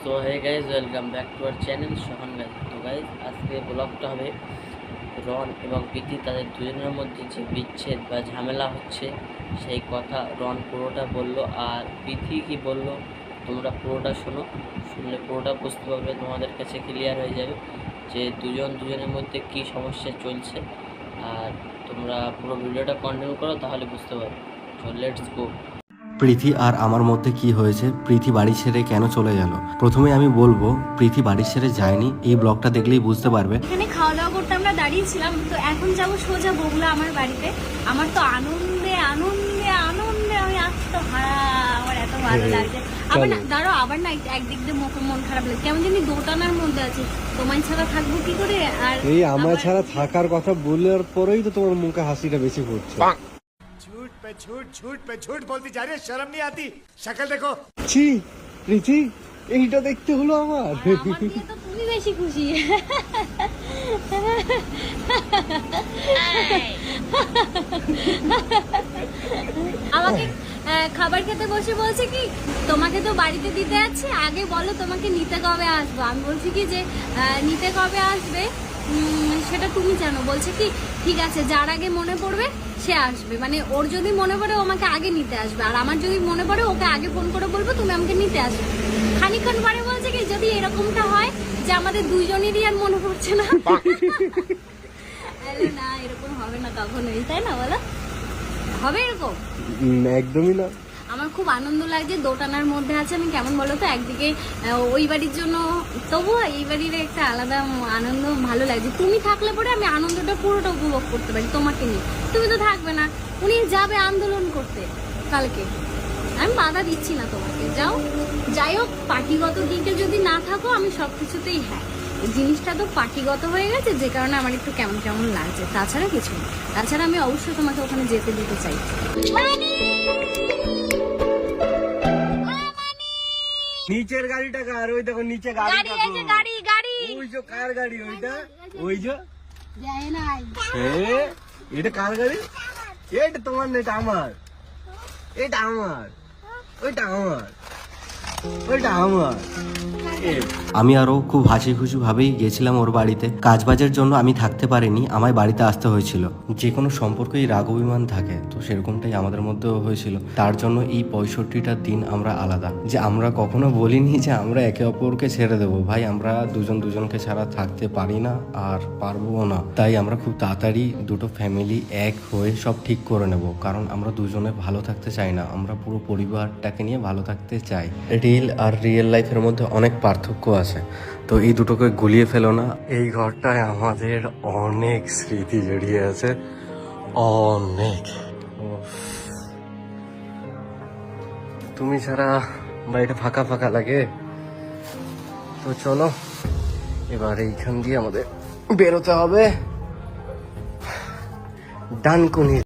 So hey guys welcome back to our channel Sohan guys তো guys আজকে ব্লগটা হবে রন এবং প্রীতি তাদের দুজনের মধ্যে যে বিচ্ছেদ বা ঝামেলা হচ্ছে, সেই কথা রন পুরোটা বলল আর প্রীতি কি বলল, তোমরা পুরোটা শোনো। শুনলে পুরোটা বুঝতে পারবে, তোমাদের কাছে ক্লিয়ার হয়ে যাবে যে দুজন দুজনের মধ্যে কি সমস্যা চলছে। আর তোমরা পুরো ভিডিওটা কন্টিনিউ করো, তাহলে বুঝতে পারবে। সো লেটস গো প্রীতি আর আমার মধ্যে কি হয়েছে? প্রীতি বাড়ি ছেড়ে কেন চলে গেল? প্রথমে আমি বলব প্রীতি বাড়ি ছেড়ে যায়নি। এই ব্লগটা দেখলেই বুঝতে পারবে। এখানে খাওয়া দাওয়া করতে আমরা দাঁড়িয়েছিলাম তো এখন যাব সোজা বগুলা আমার বাড়িতে। আমার তো আনন্দে আনন্দে আনন্দে আমি আজ হারা আমার এত ভালো লাগছে। আবার না দাঁড়ো আবার না একদিক দিয়ে মুখ মন খারাপ লাগে কেমন জানি দোটানার মধ্যে আছে। তোমায় ছাড়া থাকব কি করে? আর এই আমার ছাড়া থাকার কথা বলার পরেই তো তোমার মুখে হাসিটা বেশি ফুটছে। पे झूठ झूठ पे झूठ बोलती जा रही है शर्म नहीं आती शक्ल देखो ছি প্রীতি এইটা দেখতে হলো আমার আর আমার দিয়ে তো তুমি বেশি খুশি আমাকে আহ, খাবার খেতে বসে বলছে কি তোমাকে তো বাড়িতে দিতে আছে আগে বলো তোমাকে নিতে কবে আসবো আমি বলছি কি যে আহ, নিতে কবে আসবে সেটা তুমি জানো। বলছে কি, ঠিক আছে, যার আগে মনে পড়বে, সে আসবে। মানে ওর যদি মনে পড়ে, ও আমাকে আগে নিতে আসবে। আর আমার যদি মনে পড়ে, ওকে আগে ফোন করে বলব, তুমি আমাকে নিতে আসবে। খানিক্ষণ পরে বলছে কি, যদি এরকমটা হয় যে আমাদের দুইজনেরই আর মনে পড়ছে না? না, এরকম হবে না কখনোই। তাই না বলো? হবে এরকম? একদমই না। আমার খুব আনন্দ লাগছে দোটানার মধ্যে আছে, আমি কেমন বলো তো একদিকে ওই বাড়ির জন্য, তবুও এই বাড়ির একটা আলাদা আনন্দ, ভালো লাগছে তুমি থাকলে পরে আমি আনন্দটা পুরোটা উপভোগ করতে পারি, তোমাকে নিয়ে। তুমি তো থাকবে না, উনি যাবে আন্দোলন করতে কালকে। আমি বাধা দিচ্ছি না তোমাকে, যাও। যাই হোক, পার্টিগত দিকে যদি না থাকো, আমি সব কিছুতেই হ্যাঁ জিনিসটা তো পার্টিগত হয়ে গেছে, যে কারণে আমার একটু কেমন কেমন লাগছে, তাছাড়া কিছু না। তাছাড়া আমি অবশ্যই তোমাকে ওখানে যেতে দিতে চাই। নিচের গাড়িটা কার? ওই দেখো নিচে গাড়ি ওই যে কার গাড়ি ওইটা? ওই যে? এটা কার গাড়ি? এটা তোমার না এটা আমার। এটা আমার। ওইটা আমার। ওইটা আমার। আমি আরও খুব হাসি খুশি ভাবেই গেছিলাম ওর বাড়িতে। কাজ বাজের জন্য আমি থাকতে পারিনি, আমায় বাড়িতে আসতে হয়েছিল। যে কোনো সম্পর্কেই রাগ অভিমান থাকে, তো সেরকমটাই আমাদের মধ্যেও হয়েছিল। তার জন্য এই পঁয়ষট্টিটা দিন আমরা আলাদা। যে আমরা কখনো বলিনি যে আমরা একে অপরকে ছেড়ে দেবো। ভাই, আমরা দুজন দুজনকে ছাড়া থাকতে পারি না আর পারব না। তাই আমরা খুব তাড়াতাড়ি দুটো ফ্যামিলি এক হয়ে সব ঠিক করে নেব। কারণ আমরা দুজনে ভালো থাকতে চাই না। আমরা পুরো পরিবারটাকে নিয়ে ভালো থাকতে চাই। রিল আর রিয়েল লাইফের মধ্যে অনেক পার্থক্য আছে। তো এই দুটোকে গুলিয়ে ফেলো না। এই ঘরটায় আমাদের অনেক স্মৃতি জড়িয়ে আছে। অনেক। তুমি ছাড়া বাড়িটা ফাঁকা ফাঁকা লাগে। তো চলো, এবার এইখান দিয়ে আমাদের বেরোতে হবে। ডানকুনি